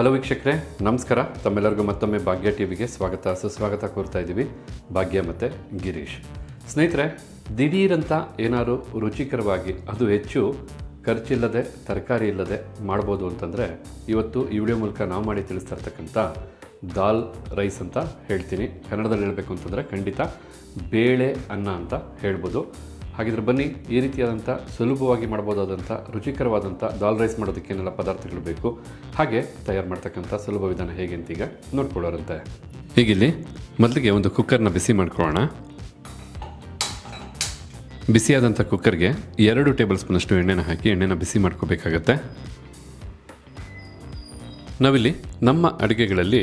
Hello ವೀಕ್ಷಕರೇ, ನಮಸ್ಕಾರ. ತಮ್ಮೆಲ್ಲರಿಗೂ ಮತ್ತೊಮ್ಮೆ ಭಾಗ್ಯ ಟಿವಿಗೆ ಸ್ವಾಗತ, ಸುಸ್ವಾಗತ ಕೋರ್ತಾ ಇದ್ದೀವಿ. ಭಾಗ್ಯ ಮತ್ತು ಗಿರೀಶ್. ಸ್ನೇಹಿತರೆ, ದಿಢೀರಂತ ಏನಾದರೂ ರುಚಿಕರವಾಗಿ, ಅದು ಹೆಚ್ಚು ಖರ್ಚಿಲ್ಲದೆ, ತರಕಾರಿ ಇಲ್ಲದೆ ಮಾಡ್ಬೋದು ಅಂತಂದರೆ, ಇವತ್ತು ಈ ವಿಡಿಯೋ ಮೂಲಕ ನಾವು ಮಾಡಿ ತಿಳಿಸ್ತಾ ಇರ್ತಕ್ಕಂಥ ದಾಲ್ ರೈಸ್ ಅಂತ ಹೇಳ್ತೀನಿ. ಕನ್ನಡದಲ್ಲಿ ಹೇಳಬೇಕು ಅಂತಂದರೆ ಖಂಡಿತ ಬೇಳೆ ಅನ್ನ ಅಂತ ಹೇಳ್ಬೋದು. ಹಾಗಿದ್ರೆ ಬನ್ನಿ, ಈ ರೀತಿಯಾದಂಥ ಸುಲಭವಾಗಿ ಮಾಡ್ಬೋದಾದಂಥ ರುಚಿಕರವಾದಂಥ ದಾಲ್ ರೈಸ್ ಮಾಡೋದಕ್ಕೆ ಏನೆಲ್ಲ ಪದಾರ್ಥಗಳು ಬೇಕು, ಹಾಗೆ ತಯಾರು ಮಾಡ್ತಕ್ಕಂಥ ಸುಲಭ ವಿಧಾನ ಹೇಗೆ ಅಂತ ಈಗ ನೋಡ್ಕೊಳ್ಳೋರಂತೆ. ಈಗಿಲ್ಲಿ ಮೊದಲಿಗೆ ಒಂದು ಕುಕ್ಕರ್ನ ಬಿಸಿ ಮಾಡ್ಕೊಳ್ಳೋಣ. ಬಿಸಿಯಾದಂಥ ಕುಕ್ಕರ್ಗೆ ಎರಡು ಟೇಬಲ್ ಸ್ಪೂನಷ್ಟು ಎಣ್ಣೆನ ಹಾಕಿ ಎಣ್ಣೆನ ಬಿಸಿ ಮಾಡ್ಕೋಬೇಕಾಗತ್ತೆ. ನಾವಿಲ್ಲಿ ನಮ್ಮ ಅಡುಗೆಗಳಲ್ಲಿ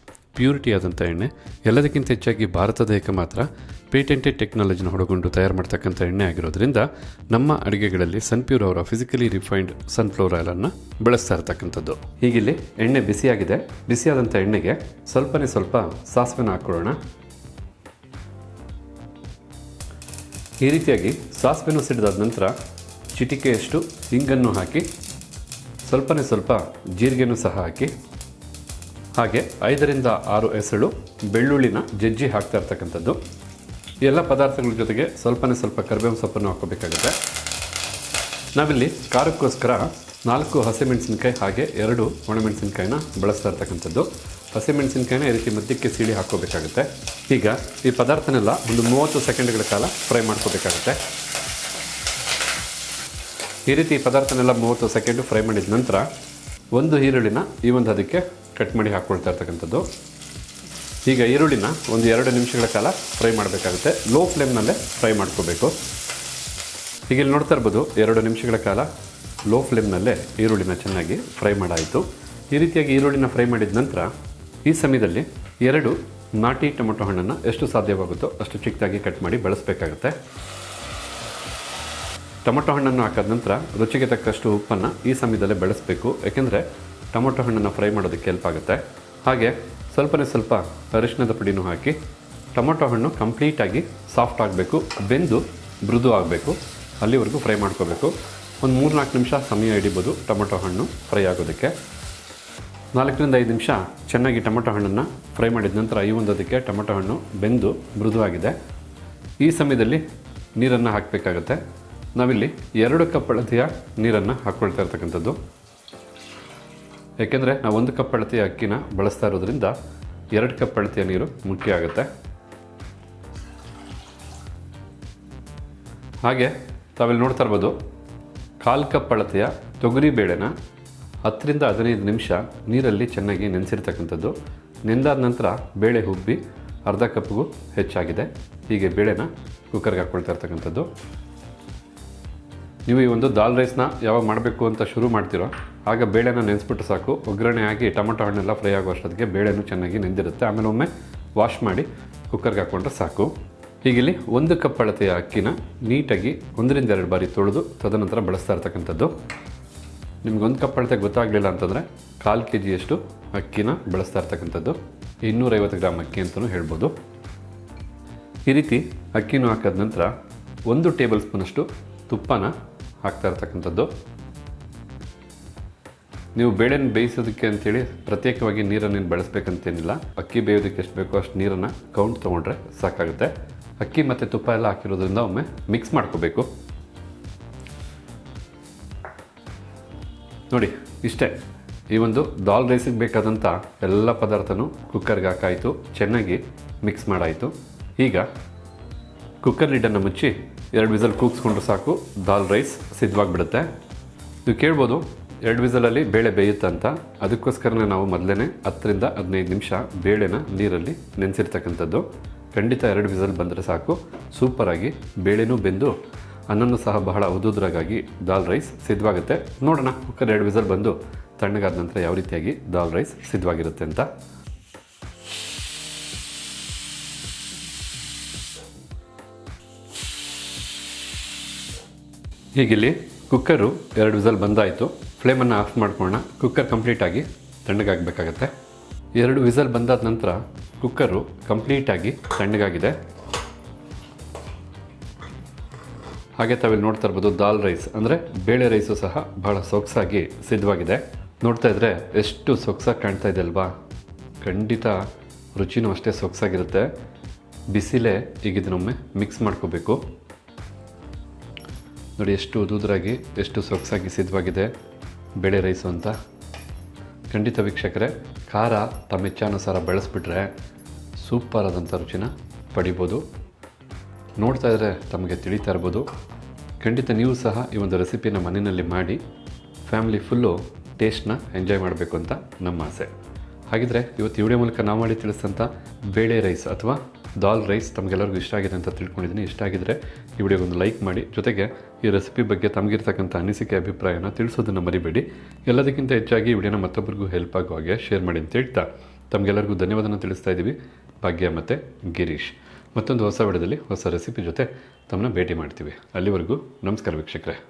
ಪ್ಯೂರಿಟಿ ಆದಂಥ ಎಣ್ಣೆ, ಎಲ್ಲದಕ್ಕಿಂತ ಹೆಚ್ಚಾಗಿ ಭಾರತದ ದೇಹಕ್ಕೆ ಮಾತ್ರ ಪೇಟೆಂಟೆಡ್ ಟೆಕ್ನಾಲಜಿನ ಹೊಡಗೊಂಡು ತಯಾರು ಮಾಡ್ತಕ್ಕಂಥ ಎಣ್ಣೆ ಆಗಿರೋದ್ರಿಂದ ನಮ್ಮ ಅಡುಗೆಗಳಲ್ಲಿ ಸನ್ಪ್ಯೂರ್ ಅವರ ಫಿಸಿಕಲಿ ರಿಫೈನ್ಡ್ ಸನ್ಫ್ಲವರ್ ಆಯಿಲನ್ನು ಬಳಸ್ತಾ ಇರತಕ್ಕಂಥದ್ದು. ಹೀಗಿಲ್ಲಿ ಎಣ್ಣೆ ಬಿಸಿಯಾಗಿದೆ. ಬಿಸಿಯಾದಂಥ ಎಣ್ಣೆಗೆ ಸ್ವಲ್ಪನೇ ಸ್ವಲ್ಪ ಸಾಸಿವೆನ ಹಾಕ್ಕೊಳ್ಳೋಣ. ಈ ರೀತಿಯಾಗಿ ಸಾಸಿವೆನೂ ಸಿಡಿದಾದ ನಂತರ ಚಿಟಿಕೆಯಷ್ಟು ಹಿಂಗನ್ನು ಹಾಕಿ, ಸ್ವಲ್ಪನೇ ಸ್ವಲ್ಪ ಜೀರಿಗೆನೂ ಸಹ ಹಾಕಿ ಹಾಗೆ ಐದರಿಂದ ಆರು ಎಸಳು ಬೆಳ್ಳುಳ್ಳಿನ ಜಜ್ಜಿ ಹಾಕ್ತಾ ಇರ್ತಕ್ಕಂಥದ್ದು. ಎಲ್ಲ ಪದಾರ್ಥಗಳ ಜೊತೆಗೆ ಸ್ವಲ್ಪನೇ ಸ್ವಲ್ಪ ಕರಿಬೇವು ಸೊಪ್ಪನ್ನು ಹಾಕೋಬೇಕಾಗುತ್ತೆ ನಾವಿಲ್ಲಿ ಖಾರಕ್ಕೋಸ್ಕರ ನಾಲ್ಕು ಹಸಿಮೆಣಸಿನ್ಕಾಯಿ ಹಾಗೆ ಎರಡು ಒಣಮೆಣಸಿನ್ಕಾಯಿನ ಬಳಸ್ತಾ ಇರ್ತಕ್ಕಂಥದ್ದು. ಹಸಿಮೆಣಸಿನ್ಕಾಯಿನ ಈ ರೀತಿ ಮಧ್ಯಕ್ಕೆ ಸೀಳಿ ಹಾಕೋಬೇಕಾಗುತ್ತೆ ಈಗ ಈ ಪದಾರ್ಥನೆಲ್ಲ ಒಂದು ಮೂವತ್ತು ಸೆಕೆಂಡ್ಗಳ ಕಾಲ ಫ್ರೈ ಮಾಡ್ಕೋಬೇಕಾಗುತ್ತೆ. ಈ ರೀತಿ ಪದಾರ್ಥನೆಲ್ಲ ಮೂವತ್ತು ಸೆಕೆಂಡು ಫ್ರೈ ಮಾಡಿದ ನಂತರ ಒಂದು ಈರುಳ್ಳಿನ ಈ ಒಂದು ಅದಕ್ಕೆ ಕಟ್ ಮಾಡಿ ಹಾಕ್ಕೊಳ್ತಾ ಇರ್ತಕ್ಕಂಥದ್ದು. ಈಗ ಈರುಳ್ಳಿನ ಒಂದು ಎರಡು ನಿಮಿಷಗಳ ಕಾಲ ಫ್ರೈ ಮಾಡಬೇಕಾಗುತ್ತೆ. ಲೋ ಫ್ಲೇಮ್ನಲ್ಲೇ ಫ್ರೈ ಮಾಡ್ಕೋಬೇಕು. ಈಗ ಇಲ್ಲಿ ನೋಡ್ತಾ ಇರ್ಬೋದು, ಎರಡು ನಿಮಿಷಗಳ ಕಾಲ ಲೋ ಫ್ಲೇಮ್ನಲ್ಲೇ ಈರುಳ್ಳಿನ ಚೆನ್ನಾಗಿ ಫ್ರೈ ಮಾಡಾಯಿತು. ಈ ರೀತಿಯಾಗಿ ಈರುಳ್ಳಿನ ಫ್ರೈ ಮಾಡಿದ ನಂತರ ಈ ಸಮಯದಲ್ಲಿ ಎರಡು ನಾಟಿ ಟೊಮೊಟೊ ಹಣ್ಣನ್ನು ಎಷ್ಟು ಸಾಧ್ಯವಾಗುತ್ತೋ ಅಷ್ಟು ಚಿಕ್ಕದಾಗಿ ಕಟ್ ಮಾಡಿ ಬಳಸಬೇಕಾಗುತ್ತೆ. ಟೊಮೊಟೊ ಹಣ್ಣನ್ನು ಹಾಕಿದ ನಂತರ ರುಚಿಗೆ ತಕ್ಕಷ್ಟು ಉಪ್ಪನ್ನು ಈ ಸಮಯದಲ್ಲೇ ಬೆಳೆಸಬೇಕು. ಏಕೆಂದರೆ ಟೊಮೊಟೊ ಹಣ್ಣನ್ನು ಫ್ರೈ ಮಾಡೋದಕ್ಕೆ ಹೆಲ್ಪ್ ಆಗುತ್ತೆ. ಹಾಗೆ ಸ್ವಲ್ಪನೇ ಸ್ವಲ್ಪ ಅರಿಶಿಣದ ಪುಡಿನೂ ಹಾಕಿ ಟೊಮೊಟೊ ಹಣ್ಣು ಕಂಪ್ಲೀಟಾಗಿ ಸಾಫ್ಟ್ ಆಗಬೇಕು, ಬೆಂದು ಮೃದು ಆಗಬೇಕು. ಅಲ್ಲಿವರೆಗೂ ಫ್ರೈ ಮಾಡ್ಕೋಬೇಕು. ಒಂದು ಮೂರು ನಾಲ್ಕು ನಿಮಿಷ ಸಮಯ ಹಿಡಿಬೋದು ಟೊಮೊಟೊ ಹಣ್ಣು ಫ್ರೈ ಆಗೋದಕ್ಕೆ. ನಾಲ್ಕರಿಂದ ಐದು ನಿಮಿಷ ಚೆನ್ನಾಗಿ ಟೊಮೊಟೊ ಹಣ್ಣನ್ನು ಫ್ರೈ ಮಾಡಿದ ನಂತರ ಈ ಒಂದು ಅದಕ್ಕೆ ಟೊಮೊಟೊ ಹಣ್ಣು ಬೆಂದು ಮೃದುವಾಗಿದೆ ಈ ಸಮಯದಲ್ಲಿ ನೀರನ್ನು ಹಾಕಬೇಕಾಗತ್ತೆ. ನಾವಿಲ್ಲಿ ಎರಡು ಕಪ್ ಅಳತೆಯ ನೀರನ್ನು ಹಾಕ್ಕೊಳ್ತಾ ಇರ್ತಕ್ಕಂಥದ್ದು. ಏಕೆಂದರೆ ನಾವು ಒಂದು ಕಪ್ ಅಳತೆಯ ಅಕ್ಕಿನ ಬಳಸ್ತಾ ಇರೋದ್ರಿಂದ ಎರಡು ಕಪ್ ಅಳತೆಯ ನೀರು ಮುಖ್ಯ ಆಗುತ್ತೆ. ಹಾಗೆ ತಾವಿಲ್ಲಿ ನೋಡ್ತಾ ಇರ್ಬೋದು, ಕಾಲು ಕಪ್ ಅಳತೆಯ ತೊಗರಿ ಬೇಳೆನ ಹತ್ತರಿಂದ ಹದಿನೈದು ನಿಮಿಷ ನೀರಲ್ಲಿ ಚೆನ್ನಾಗಿ ನೆನೆಸಿರ್ತಕ್ಕಂಥದ್ದು. ನೆಂದಾದ ನಂತರ ಬೇಳೆ ಹುಬ್ಬಿ ಅರ್ಧ ಕಪ್ಗೂ ಹೆಚ್ಚಾಗಿದೆ. ಹೀಗೆ ಬೇಳೆನ ಕುಕ್ಕರ್ಗೆ ಹಾಕ್ಕೊಳ್ತಾ ಇರ್ತಕ್ಕಂಥದ್ದು. ನೀವು ಈ ಒಂದು ದಾಲ್ ರೈಸ್ನ ಯಾವಾಗ ಮಾಡಬೇಕು ಅಂತ ಶುರು ಮಾಡ್ತೀರೋ ಆಗ ಬೇಳೆನ ನೆನೆಸ್ಬಿಟ್ಟು ಸಾಕು. ಒಗ್ಗರಣೆ ಆಗಿ ಟೊಮೊಟೊ ಹಣ್ಣೆಲ್ಲ ಫ್ರೈ ಆಗೋ ಅಷ್ಟೊತ್ತಿಗೆ ಬೇಳೆನೂ ಚೆನ್ನಾಗಿ ನೆಂದಿರುತ್ತೆ. ಆಮೇಲೆ ಒಮ್ಮೆ ವಾಶ್ ಮಾಡಿ ಕುಕ್ಕರ್ಗೆ ಹಾಕ್ಕೊಂಡ್ರೆ ಸಾಕು. ಹೀಗಿಲ್ಲಿ ಒಂದು ಕಪ್ ಅಳತೆಯ ಅಕ್ಕಿನ ನೀಟಾಗಿ ಒಂದರಿಂದ ಎರಡು ಬಾರಿ ತೊಳೆದು ತದನಂತರ ಬಳಸ್ತಾ ಇರ್ತಕ್ಕಂಥದ್ದು. ನಿಮ್ಗೆ ಒಂದು ಕಪ್ ಅಳತೆ ಗೊತ್ತಾಗಲಿಲ್ಲ ಅಂತಂದರೆ ಕಾಲು ಕೆ ಜಿಯಷ್ಟು ಅಕ್ಕಿನ ಬಳಸ್ತಾ ಇರ್ತಕ್ಕಂಥದ್ದು. ಇನ್ನೂರೈವತ್ತು ಗ್ರಾಮ್ ಅಕ್ಕಿ ಅಂತಲೂ ಹೇಳ್ಬೋದು. ಈ ರೀತಿ ಅಕ್ಕಿನೂ ಹಾಕಿದ ನಂತರ ಒಂದು ಟೇಬಲ್ ಸ್ಪೂನಷ್ಟು ತುಪ್ಪನ ಹಾಕ್ತಾ ಇರ್ತಕ್ಕಂಥದ್ದು. ನೀವು ಬೇಳೆನ ಬೇಯಿಸೋದಕ್ಕೆ ಅಂತೇಳಿ ಪ್ರತ್ಯೇಕವಾಗಿ ನೀರನ್ನು ಬಳಸಬೇಕಂತೇನಿಲ್ಲ. ಅಕ್ಕಿ ಬೇಯೋದಕ್ಕೆ ಎಷ್ಟು ಬೇಕೋ ಅಷ್ಟು ನೀರನ್ನು ಕೌಂಟ್ ತೊಗೊಂಡ್ರೆ ಸಾಕಾಗುತ್ತೆ. ಅಕ್ಕಿ ಮತ್ತು ತುಪ್ಪ ಎಲ್ಲ ಹಾಕಿರೋದ್ರಿಂದ ಒಮ್ಮೆ ಮಿಕ್ಸ್ ಮಾಡ್ಕೋಬೇಕು. ನೋಡಿ, ಇಷ್ಟೇ. ಈ ಒಂದು ದಾಲ್ ರೈಸಿಗೆ ಬೇಕಾದಂಥ ಎಲ್ಲ ಪದಾರ್ಥನೂ ಕುಕ್ಕರ್ಗೆ ಹಾಕಾಯಿತು. ಚೆನ್ನಾಗಿ ಮಿಕ್ಸ್ ಮಾಡಾಯಿತು. ಈಗ ಕುಕ್ಕರ್ ಲಿಡ್ಡನ್ನು ಮುಚ್ಚಿ ಎರಡು ವಿಸಲ್ ಕೂಗಿಸ್ಕೊಂಡ್ರೆ ಸಾಕು. ದಾಲ್ ರೈಸ್ ಸಿದ್ಧವಾಗಿಬಿಡುತ್ತೆ. ನೀವು ಕೇಳ್ಬೋದು, ಎರಡು ವಿಸಲಲ್ಲಿ ಬೇಳೆ ಬೇಯುತ್ತೆ ಅಂತ. ಅದಕ್ಕೋಸ್ಕರನೇ ನಾವು ಮೊದಲೇ ಹತ್ತರಿಂದ ಹದಿನೈದು ನಿಮಿಷ ಬೇಳೆನ ನೀರಲ್ಲಿ ನೆನೆಸಿರ್ತಕ್ಕಂಥದ್ದು. ಖಂಡಿತ ಎರಡು ವಿಸಲ್ ಬಂದರೆ ಸಾಕು. ಸೂಪರಾಗಿ ಬೇಳೆನೂ ಬೆಂದು ಅನ್ನನೂ ಸಹ ಬಹಳ ಉದುದ್ರಾಗಾಗಿ ದಾಲ್ ರೈಸ್ ಸಿದ್ಧವಾಗುತ್ತೆ. ನೋಡೋಣ ಕುಕ್ಕರ್ ಎರಡು ವಿಸಲ್ ಬಂದು ತಣ್ಣಗಾದ ನಂತರ ಯಾವ ರೀತಿಯಾಗಿ ದಾಲ್ ರೈಸ್ ಸಿದ್ಧವಾಗಿರುತ್ತೆ ಅಂತ. ಹೀಗಿಲ್ಲಿ ಕುಕ್ಕರು ಎರಡು ವಿಸಲ್ ಬಂದಾಯಿತು. ಫ್ಲೇಮನ್ನು ಆಫ್ ಮಾಡ್ಕೊಳ್ಳೋಣ. ಕುಕ್ಕರ್ ಕಂಪ್ಲೀಟಾಗಿ ತಣ್ಣಗಾಗಬೇಕಾಗತ್ತೆ. ಎರಡು ವಿಸಲ್ ಬಂದಾದ ನಂತರ ಕುಕ್ಕರು ಕಂಪ್ಲೀಟಾಗಿ ತಣ್ಣಗಾಗಿದೆ. ಹಾಗೆ ತಾವಿಲ್ಲಿ ನೋಡ್ತಾ ಇರ್ಬೋದು ದಾಲ್ ರೈಸ್. ಅಂದರೆ ಬೇಳೆ ರೈಸು ಸಹ ಬಹಳ ಸೊಗಸಾಗಿ ಸಿದ್ಧವಾಗಿದೆ. ನೋಡ್ತಾ ಇದ್ರೆ ಎಷ್ಟು ಸೊಗಸಾಗಿ ಕಾಣ್ತಾ ಇದೆ ಅಲ್ವಾ? ಖಂಡಿತ ರುಚಿನೂ ಅಷ್ಟೇ ಸೊಗಸಾಗಿರುತ್ತೆ. ಬಿಸಿಲೇ ಈಗ ಇದನ್ನೊಮ್ಮೆ ಮಿಕ್ಸ್ ಮಾಡ್ಕೋಬೇಕು. ನೋಡಿ ಎಷ್ಟು ಉದುದ್ರಾಗಿ ಎಷ್ಟು ಸೊಗಸಾಗಿ ಸಿದ್ಧವಾಗಿದೆ ಬೇಳೆ ರೈಸು ಅಂತ. ಖಂಡಿತ ವೀಕ್ಷಕರೇ, ಖಾರ ತಮ್ಮ ಇಚ್ಛಾನುಸಾರ ಬೆಳೆಸ್ಬಿಟ್ರೆ ಸೂಪರ್ ಆದಂಥ ರುಚಿನ ಪಡಿಬೋದು. ನೋಡ್ತಾ ಇದ್ದರೆ ತಮಗೆ ತಿಳಿತಾ ಇರ್ಬೋದು. ಖಂಡಿತ ನೀವು ಸಹ ಈ ಒಂದು ರೆಸಿಪಿನ ಮನೆಯಲ್ಲಿ ಮಾಡಿ, ಫ್ಯಾಮಿಲಿ ಫುಲ್ಲು ಟೇಸ್ಟ್ನ ಎಂಜಾಯ್ ಮಾಡಬೇಕು ಅಂತ ನಮ್ಮ ಆಸೆ. ಹಾಗಿದ್ರೆ ಇವತ್ತು ವಿಡಿಯೋ ಮೂಲಕ ನಾವು ಮಾಡಿ ತಿಳಿಸಿದಂಥ ಬೇಳೆ ರೈಸ್ ಅಥವಾ ದಾಲ್, ರೈಸ್ ತಮಗೆಲ್ಲರಿಗೂ ಇಷ್ಟ ಆಗಿದೆ ಅಂತ ತಿಳ್ಕೊಂಡಿದ್ದೀನಿ. ಇಷ್ಟ ಆಗಿದ್ರೆ ಈ ವಿಡಿಯೋಗೊಂದು ಲೈಕ್ ಮಾಡಿ. ಜೊತೆಗೆ ಈ ರೆಸಿಪಿ ಬಗ್ಗೆ ತಮಗಿರ್ತಕ್ಕಂಥ ಅನಿಸಿಕೆ, ಅಭಿಪ್ರಾಯನ ತಿಳಿಸೋದನ್ನು ಮರಿಬೇಡಿ. ಎಲ್ಲದಕ್ಕಿಂತ ಹೆಚ್ಚಾಗಿ ಈ ವಿಡಿಯೋನ ಮತ್ತೊಬ್ಬರಿಗೂ ಹೆಲ್ಪ್ ಆಗೋ ಹಾಗೆ ಶೇರ್ ಮಾಡಿ ಅಂತ ಹೇಳ್ತಾ ತಮಗೆಲ್ಲರಿಗೂ ಧನ್ಯವಾದನ ತಿಳಿಸ್ತಾ ಇದ್ದೀವಿ. ಭಾಗ್ಯ ಮತ್ತು ಗಿರೀಶ್. ಮತ್ತೊಂದು ಹೊಸ ವಿಡಿಯೋದಲ್ಲಿ ಹೊಸ ರೆಸಿಪಿ ಜೊತೆ ತಮ್ಮನ್ನ ಭೇಟಿ ಮಾಡ್ತೀವಿ. ಅಲ್ಲಿವರೆಗೂ ನಮಸ್ಕಾರ ವೀಕ್ಷಕರೇ.